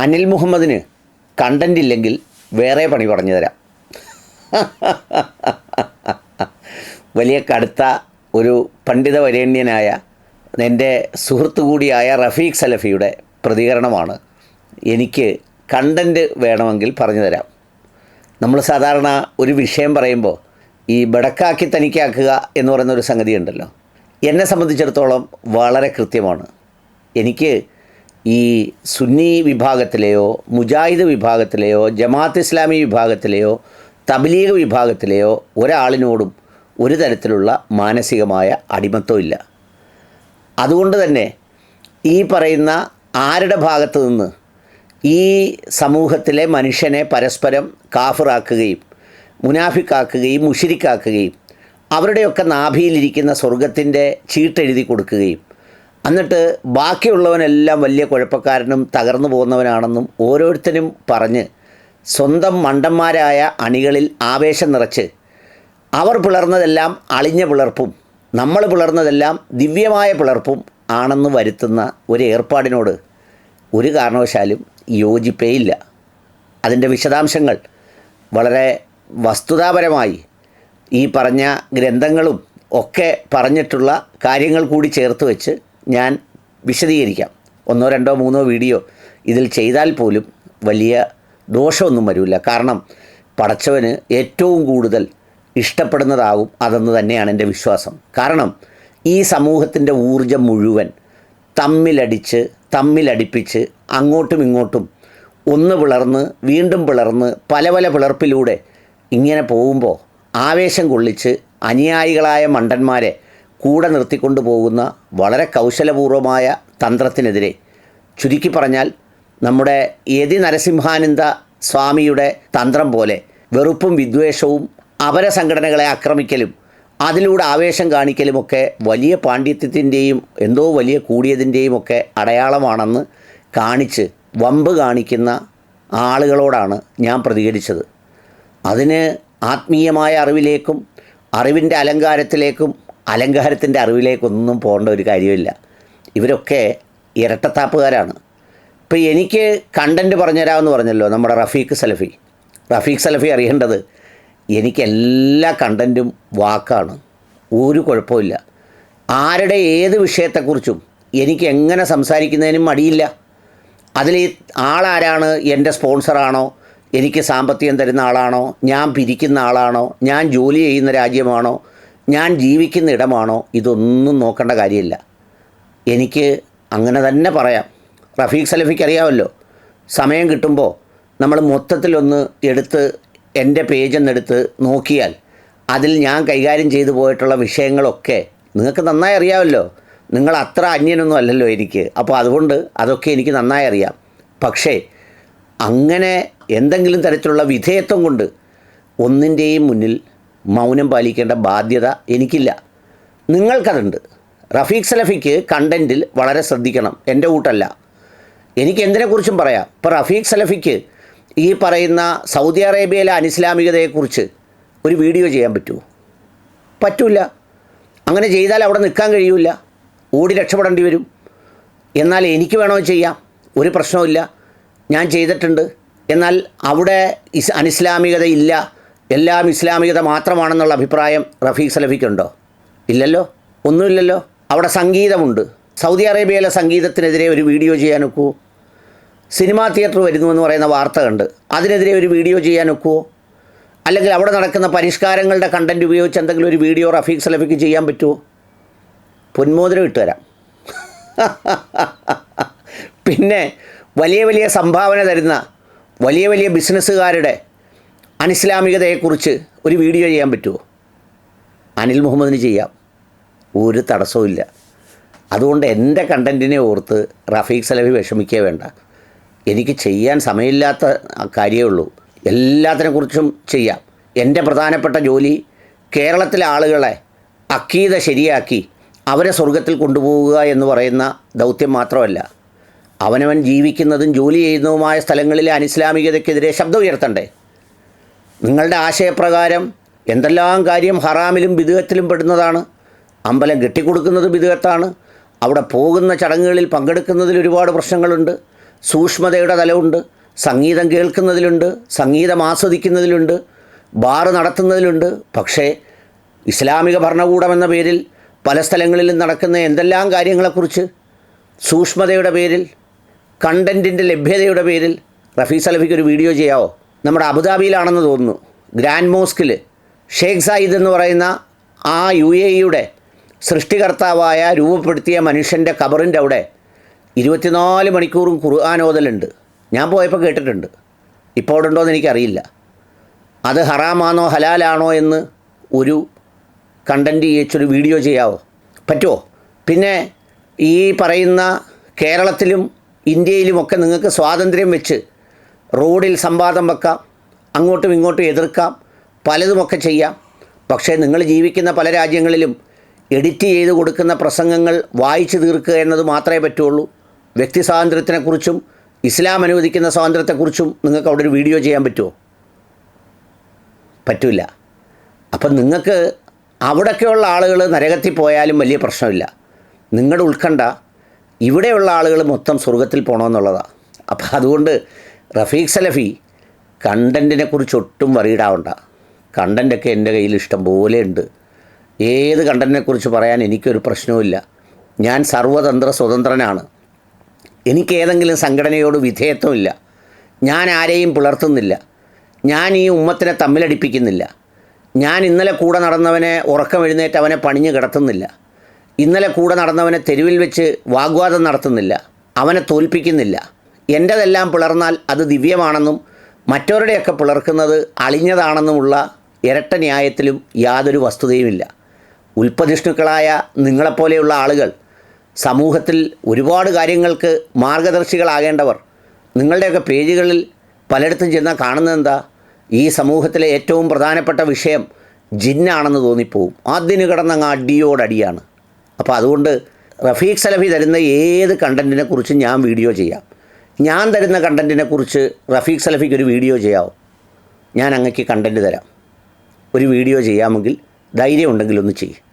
അനിൽ മുഹമ്മദിന് കണ്ടന്റ് ഇല്ലെങ്കിൽ വേറെ പണി പറഞ്ഞു തരാം. വലിയ കടുത്ത ഒരു പണ്ഡിത വരേണ്യനായ എന്റെ സുഹൃത്തു കൂടിയായ റഫീഖ് സലഫിയുടെ പ്രതികരണമാണ് എനിക്ക് കണ്ടന്റ് വേണമെങ്കിൽ പറഞ്ഞു തരാം. നമ്മൾ സാധാരണ ഒരു വിഷയം പറയുമ്പോൾ ഈ ബടക്കാക്കി തനിക്കാക്കുക എന്ന് പറയുന്ന ഒരു സംഗതി ഉണ്ടല്ലോ എന്നെ സംബന്ധിച്ചിടത്തോളം വളരെ കൃത്യമാണ്. എനിക്ക് ഈ സുന്നി വിഭാഗത്തിലെയോ മുജാഹിദ് വിഭാഗത്തിലെയോ ജമാഅത്ത് ഇസ്ലാമി വിഭാഗത്തിലെയോ തബ്ലീഗ് വിഭാഗത്തിലെയോ ഒരാളിനോടും ഒരു തരത്തിലുള്ള മാനസികമായ അടിമത്വം ഇല്ല. അതുകൊണ്ട് തന്നെ ഈ പറയുന്ന ആരുടെ ഭാഗത്തു നിന്ന് ഈ സമൂഹത്തിലെ മനുഷ്യനെ പരസ്പരം കാഫിറാക്കുകയും മുനാഫിക്കാക്കുകയും മുഷിരിക്കാക്കുകയും അവരുടെയൊക്കെ നാഭിയിലിരിക്കുന്ന സ്വർഗത്തിന്റെ ചീട്ടെഴുതി കൊടുക്കുകയും എന്നിട്ട് ബാക്കിയുള്ളവനെല്ലാം വലിയ കുഴപ്പക്കാരനും തകർന്നു പോകുന്നവനാണെന്നും ഓരോരുത്തരും പറഞ്ഞ് സ്വന്തം മണ്ടന്മാരായ അണികളിൽ ആവേശം നിറച്ച് അവർ പിളർന്നതെല്ലാം അളിഞ്ഞ പിളർപ്പും നമ്മൾ പിളർന്നതെല്ലാം ദിവ്യമായ പിളർപ്പും ആണെന്ന് വരുത്തുന്ന ഒരു ഏർപ്പാടിനോട് ഒരു കാരണവശാലും യോജിപ്പേയില്ല. അതിന്റെ വിശദാംശങ്ങൾ വളരെ വസ്തുതാപരമായി ഈ പറഞ്ഞ ഗ്രന്ഥങ്ങളും ഒക്കെ പറഞ്ഞിട്ടുള്ള കാര്യങ്ങൾ കൂടി ചേർത്ത് വെച്ച് ഞാൻ വിശദീകരിക്കാം. ഒന്നോ രണ്ടോ മൂന്നോ വീഡിയോ ഇതിൽ ചെയ്താൽ പോലും വലിയ ദോഷമൊന്നും വരില്ല കാരണം പടച്ചവന് ഏറ്റവും കൂടുതൽ ഇഷ്ടപ്പെടുന്നതാവും അതെന്ന് തന്നെയാണ് എന്റെ വിശ്വാസം. കാരണം ഈ സമൂഹത്തിന്റെ ഊർജം മുഴുവൻ തമ്മിലടിച്ച് തമ്മിലടിപ്പിച്ച് അങ്ങോട്ടും ഇങ്ങോട്ടും ഒന്ന് പിളർന്ന് വീണ്ടും പിളർന്ന് പല പല പിളർപ്പിലൂടെ ഇങ്ങനെ പോകുമ്പോൾ ആവേശം കൊള്ളിച്ച് അനുയായികളായ മണ്ടന്മാരെ കൂടെ നിർത്തിക്കൊണ്ടു പോകുന്ന വളരെ കൗശലപൂർവമായ തന്ത്രത്തിനെതിരെ ചുരുക്കി പറഞ്ഞാൽ നമ്മുടെ യതി നരസിംഹാനന്ദ സ്വാമിയുടെ തന്ത്രം പോലെ വെറുപ്പും വിദ്വേഷവും അപര സംഘടനകളെ ആക്രമിക്കലും അതിലൂടെ ആവേശം കാണിക്കലുമൊക്കെ വലിയ പാണ്ഡിത്യത്തിന്റെയും എന്തോ വലിയ കൂടിയതിന്റെയും ഒക്കെ അടയാളമാണെന്ന് കാണിച്ച് വമ്പ് കാണിക്കുന്ന ആളുകളോടാണ് ഞാൻ പ്രതികരിച്ചത്. അതിന് ആത്മീയമായ അറിവിലേക്കും അറിവിന്റെ അലങ്കാരത്തിലേക്കും അലങ്കാരത്തിന്റെ അറിവിലേക്കൊന്നും പോകേണ്ട ഒരു കാര്യമില്ല. ഇവരൊക്കെ ഇരട്ടത്താപ്പുകാരാണ്. ഇപ്പോൾ എനിക്ക് കണ്ടന്റ് പറഞ്ഞുതരാമെന്ന് പറഞ്ഞല്ലോ നമ്മുടെ റഫീഖ് സലഫി. റഫീഖ് സലഫി അറിയേണ്ടത് എനിക്ക് എല്ലാ കണ്ടന്റും വാക്കാണ്. ഒരു കുഴപ്പമില്ല ആരുടെ ഏത് വിഷയത്തെക്കുറിച്ചും എനിക്ക് എങ്ങനെ സംസാരിക്കുന്നതിനും മടിയില്ല. അതിൽ ആളാരാണ്? എന്റെ സ്പോൺസറാണോ? എനിക്ക് സാമ്പത്തികം തരുന്ന ആളാണോ? ഞാൻ പിരിക്കുന്ന ആളാണോ? ഞാൻ ജോലി ചെയ്യുന്ന രാജ്യമാണോ? ഞാൻ ജീവിക്കുന്ന ഇടമാണോ? ഇതൊന്നും നോക്കേണ്ട കാര്യമില്ല. എനിക്ക് അങ്ങനെ തന്നെ പറയാം. റഫീഖ് സലഫിക്ക് അറിയാമല്ലോ. സമയം കിട്ടുമ്പോൾ നമ്മൾ മൊത്തത്തിലൊന്ന് എടുത്ത് എന്റെ പേജെന്നെടുത്ത് നോക്കിയാൽ അതിൽ ഞാൻ കൈകാര്യം ചെയ്തു പോയിട്ടുള്ള വിഷയങ്ങളൊക്കെ നിങ്ങൾക്ക് നന്നായി അറിയാമല്ലോ. നിങ്ങൾ അത്ര അന്യനൊന്നും അല്ലല്ലോ എനിക്ക്. അപ്പോൾ അതുകൊണ്ട് അതൊക്കെ എനിക്ക് നന്നായി അറിയാം. പക്ഷേ അങ്ങനെ എന്തെങ്കിലും തരത്തിലുള്ള വിധേയത്വം കൊണ്ട് ഒന്നിന്റെയും മുന്നിൽ മൗനം പാലിക്കേണ്ട ബാധ്യത എനിക്കില്ല. നിങ്ങൾക്കതുണ്ട്. റഫീഖ് സലഫിക്ക് കണ്ടന്റിൽ വളരെ ശ്രദ്ധിക്കണം. എന്റെ കൂട്ടല്ല. എനിക്ക് എന്തിനെക്കുറിച്ചും പറയാം. ഇപ്പോൾ റഫീഖ് സലഫിക്ക് ഈ പറയുന്ന സൗദി അറേബ്യയിലെ അനിസ്ലാമികതയെക്കുറിച്ച് ഒരു വീഡിയോ ചെയ്യാൻ പറ്റുമോ? പറ്റില്ല അങ്ങനെ ചെയ്താൽ അവിടെ നിൽക്കാൻ കഴിയില്ല ഓടി രക്ഷപ്പെടേണ്ടി വരും. എന്നാൽ എനിക്ക് വേണോ ചെയ്യാം? ഒരു പ്രശ്നവുമില്ല. ഞാൻ ചെയ്തിട്ടുണ്ട്. എന്നാൽ അവിടെ ഇസ് അനിസ്ലാമികത ഇല്ല എല്ലാം ഇസ്ലാമികത മാത്രമാണെന്നുള്ള അഭിപ്രായം റഫീഖ് സലഫിക്കുണ്ടോ? ഇല്ലല്ലോ? ഒന്നുമില്ലല്ലോ? അവിടെ സംഗീതമുണ്ട്. സൗദി അറേബ്യയിലെ സംഗീതത്തിനെതിരെ ഒരു വീഡിയോ ചെയ്യാൻ ഒക്കുമോ സിനിമാ തിയേറ്റർ വരുന്നു എന്ന് പറയുന്ന വാർത്ത കണ്ട്. അതിനെതിരെ ഒരു വീഡിയോ ചെയ്യാൻ ഒക്കുമോ അല്ലെങ്കിൽ അവിടെ നടക്കുന്ന പരിഷ്കാരങ്ങളുടെ കണ്ടന്റ് ഉപയോഗിച്ച് എന്തെങ്കിലും ഒരു വീഡിയോ റഫീഖ് സലഫിക്ക് ചെയ്യാൻ പറ്റുമോ പൊന്മോതിരം ഇട്ടുതരാം പിന്നെ വലിയ വലിയ സംഭാവന തരുന്ന വലിയ വലിയ ബിസിനസ്സുകാരുടെ അനിസ്ലാമികതയെക്കുറിച്ച് ഒരു വീഡിയോ ചെയ്യാൻ പറ്റുമോ? അനിൽ മുഹമ്മദിന് ചെയ്യാം. ഒരു തടസ്സവുമില്ല അതുകൊണ്ട് എന്റെ കണ്ടന്റിനെ ഓർത്ത് റഫീഖ് സലഫി വിഷമിക്കേ വേണ്ട. എനിക്ക് ചെയ്യാൻ സമയമില്ലാത്ത കാര്യമേ ഉള്ളൂ. എല്ലാത്തിനെക്കുറിച്ചും ചെയ്യാം. എന്റെ പ്രധാനപ്പെട്ട ജോലി കേരളത്തിലെ ആളുകളെ അക്കീത ശരിയാക്കി അവരെ സ്വർഗത്തിൽ കൊണ്ടുപോവുക എന്ന് പറയുന്ന ദൗത്യം മാത്രമല്ല. അവനവൻ ജീവിക്കുന്നതും ജോലി ചെയ്യുന്നതുമായ സ്ഥലങ്ങളിലെ അനിസ്ലാമികതയ്ക്കെതിരെ ശബ്ദം ഉയർത്തണ്ടേ? നിങ്ങളുടെ ആശയപ്രകാരം എന്തെല്ലാം കാര്യം ഹറാമിലും ബിദുഹത്തിലും പെടുന്നതാണ് അമ്പലം കെട്ടിക്കൊടുക്കുന്നത് ബിദുഹത്താണ് അവിടെ പോകുന്ന ചടങ്ങുകളിൽ പങ്കെടുക്കുന്നതിൽ ഒരുപാട് പ്രശ്നങ്ങളുണ്ട് സൂക്ഷ്മതയുടെ തലമുണ്ട് സംഗീതം കേൾക്കുന്നതിലുണ്ട് സംഗീതം ആസ്വദിക്കുന്നതിലുണ്ട് ബാറ് നടത്തുന്നതിലുണ്ട്. പക്ഷേ ഇസ്ലാമിക ഭരണകൂടം എന്ന പേരിൽ പല സ്ഥലങ്ങളിലും നടക്കുന്ന എന്തെല്ലാം കാര്യങ്ങളെക്കുറിച്ച് സൂക്ഷ്മതയുടെ പേരിൽ കണ്ടന്റിന്റെ ലഭ്യതയുടെ പേരിൽ റഫീസ് അലഫിക്ക് ഒരു വീഡിയോ ചെയ്യാവോ? നമ്മുടെ അബുദാബിയിലാണെന്ന് തോന്നുന്നു. ഗ്രാൻഡ് മോസ്കിൽ ഷേഖ് സായിദ് എന്ന് പറയുന്ന ആ യു എ ഇയുടെ സൃഷ്ടികർത്താവായ രൂപപ്പെടുത്തിയ മനുഷ്യന്റെ കബറിന്റെ അവിടെ ഇരുപത്തിനാല് മണിക്കൂറും ഖുർആൻ ഓതലുണ്ട്. ഞാൻ പോയപ്പോൾ കേട്ടിട്ടുണ്ട്. ഇപ്പോൾ ഉണ്ടോ എന്ന് എനിക്കറിയില്ല. അത് ഹറാമാണോ ഹലാലാണോ എന്ന് ഒരു കണ്ടന്റ് ചെയ്യിച്ചൊരു വീഡിയോ ചെയ്യാവോ? പറ്റുമോ പിന്നെ ഈ പറയുന്ന കേരളത്തിലും ഇന്ത്യയിലുമൊക്കെ നിങ്ങൾക്ക് സ്വാതന്ത്ര്യം വെച്ച് റോഡിൽ സംവാദം വെക്കാം അങ്ങോട്ടും ഇങ്ങോട്ടും എതിർക്കാം പലതുമൊക്കെ ചെയ്യാം. പക്ഷേ നിങ്ങൾ ജീവിക്കുന്ന പല രാജ്യങ്ങളിലും എഡിറ്റ് ചെയ്ത് കൊടുക്കുന്ന പ്രസംഗങ്ങൾ വായിച്ചു തീർക്കുക എന്നത് മാത്രമേ പറ്റുള്ളൂ. വ്യക്തി സ്വാതന്ത്ര്യത്തിനെക്കുറിച്ചും ഇസ്ലാം അനുവദിക്കുന്ന സ്വാതന്ത്ര്യത്തെക്കുറിച്ചും നിങ്ങൾക്ക് അവിടെ ഒരു വീഡിയോ ചെയ്യാൻ പറ്റുമോ? പറ്റില്ല അപ്പം നിങ്ങൾക്ക് അവിടെയൊക്കെയുള്ള ആളുകൾ നരകത്തിൽ പോയാലും വലിയ പ്രശ്നമില്ല. നിങ്ങളുടെ ഉത്കണ്ഠ ഇവിടെയുള്ള ആളുകൾ മൊത്തം സ്വർഗത്തിൽ പോകണമെന്നുള്ളതാണ് അപ്പം അതുകൊണ്ട് റഫീഖ് സലഫി കണ്ടന്റിനെ കുറിച്ച് ഒട്ടും വറീഡാവണ്ട കണ്ടന്റൊക്കെ എന്റെ കയ്യിൽ ഇഷ്ടം പോലെ ഉണ്ട്. ഏത് കണ്ടന്റിനെ കുറിച്ച് പറയാൻ എനിക്കൊരു പ്രശ്നവുമില്ല ഞാൻ സർവതന്ത്ര സ്വതന്ത്രനാണ്. എനിക്ക് ഏതെങ്കിലും സംഘടനയോട് വിധേയത്വമില്ല ഞാൻ ആരെയും പുലർത്തുന്നില്ല ഞാൻ ഈ ഉമ്മത്തിനെ തമ്മിലടിപ്പിക്കുന്നില്ല. ഞാൻ ഇന്നലെ കൂടെ നടന്നവനെ ഉറക്കം എഴുന്നേറ്റ് അവനെ പണിഞ്ഞ് കിടത്തുന്നില്ല. ഇന്നലെ കൂടെ നടന്നവനെ തെരുവിൽ വെച്ച് വാഗ്വാദം നടത്തുന്നില്ല. അവനെ തോൽപ്പിക്കുന്നില്ല. എന്റെതെല്ലാം പിളർന്നാൽ അത് ദിവ്യമാണെന്നും മറ്റവരുടെയൊക്കെ പിളർക്കുന്നത് അളിഞ്ഞതാണെന്നുമുള്ള ഇരട്ട ന്യായത്തിലും യാതൊരു വസ്തുതയുമില്ല. ഉൽപ്പതിഷ്ണുക്കളായ നിങ്ങളെപ്പോലെയുള്ള ആളുകൾ സമൂഹത്തിൽ ഒരുപാട് കാര്യങ്ങൾക്ക് മാർഗദർശികളാകേണ്ടവർ നിങ്ങളുടെയൊക്കെ പേജുകളിൽ പലയിടത്തും ചെന്നാൽ കാണുന്നത് എന്താ ഈ സമൂഹത്തിലെ ഏറ്റവും പ്രധാനപ്പെട്ട വിഷയം ജിന്നാണെന്ന് തോന്നിപ്പോവും. അതിന് കിടന്നങ്ങ് അടിയോടടിയാണ്. അപ്പോൾ അതുകൊണ്ട് റഫീഖ് സലഫി തരുന്ന ഏത് കണ്ടന്റിനെ കുറിച്ചും ഞാൻ വീഡിയോ ചെയ്യാം. ഞാൻ തരുന്ന കണ്ടന്റിനെ കുറിച്ച് റഫീഖ് സലഫിക്ക് ഒരു വീഡിയോ ചെയ്യാമോ ഞാൻ അങ്ങക്ക് കണ്ടന്റ് തരാം. ഒരു വീഡിയോ ചെയ്യാമെങ്കിൽ ധൈര്യം ഉണ്ടെങ്കിൽ ഒന്ന് ചെയ്യും.